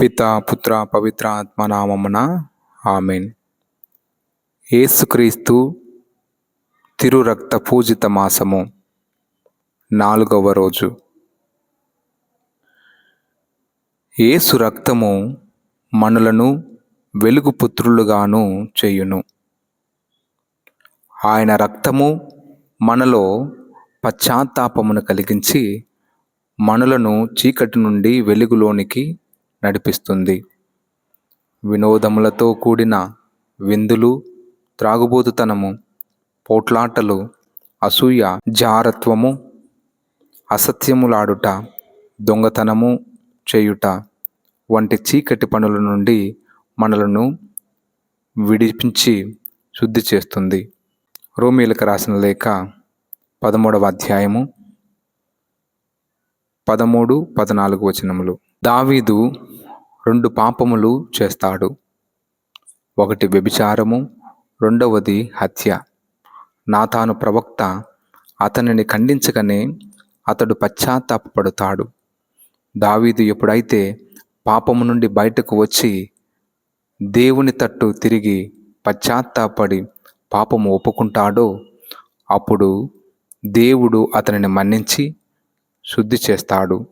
పిత పుత్ర పవిత్ర ఆత్మనామమున ఆమెన్. ఏసుక్రీస్తు తిరు రక్త పూజిత మాసము నాలుగవ రోజు. ఏసు రక్తము మనులను వెలుగు పుత్రులుగాను చేయును. ఆయన రక్తము మనలో పశ్చాత్తాపమును కలిగించి మనులను చీకటి నుండి వెలుగులోనికి నడిపిస్తుంది. వినోదములతో కూడిన విందులు త్రాగుబోతుతనము పోట్లాటలు అసూయ జారత్వము అసత్యములాడుట దొంగతనము చేయుట వంటి చీకటి పనుల నుండి మనలను విడిపించి శుద్ధి చేస్తుంది. రోమిలకు రాసిన లేఖ పదమూడవ అధ్యాయము పదమూడు పద్నాలుగు వచనములు. దావీదు రెండు పాపములు చేస్తాడు. ఒకటి వ్యభిచారము రెండవది హత్య. నాతాను ప్రవక్త అతనిని ఖండించగానే అతడు పశ్చాత్తాపడుతాడు దావీదు ఎప్పుడైతే పాపము నుండి బయటకు వచ్చి దేవుని తట్టు తిరిగి పశ్చాత్తాపడి పాపము ఒప్పుకుంటాడో అప్పుడు దేవుడు అతనిని మన్నించి శుద్ధి చేస్తాడు.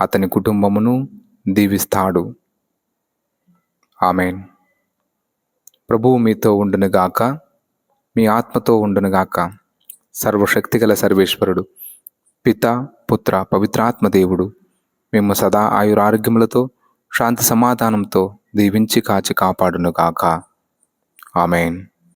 అతని కుటుంబమును దీవిస్తాడు. ఆమెన్. ప్రభువు మీతో ఉండునుగాక మీ ఆత్మతో ఉండునుగాక సర్వశక్తిగల సర్వేశ్వరుడు పిత పుత్ర పవిత్రాత్మ దేవుడు మేము సదా ఆయురారోగ్యములతో శాంతి సమాధానంతో దీవించి కాచి కాపాడునుగాక ఆమెన్.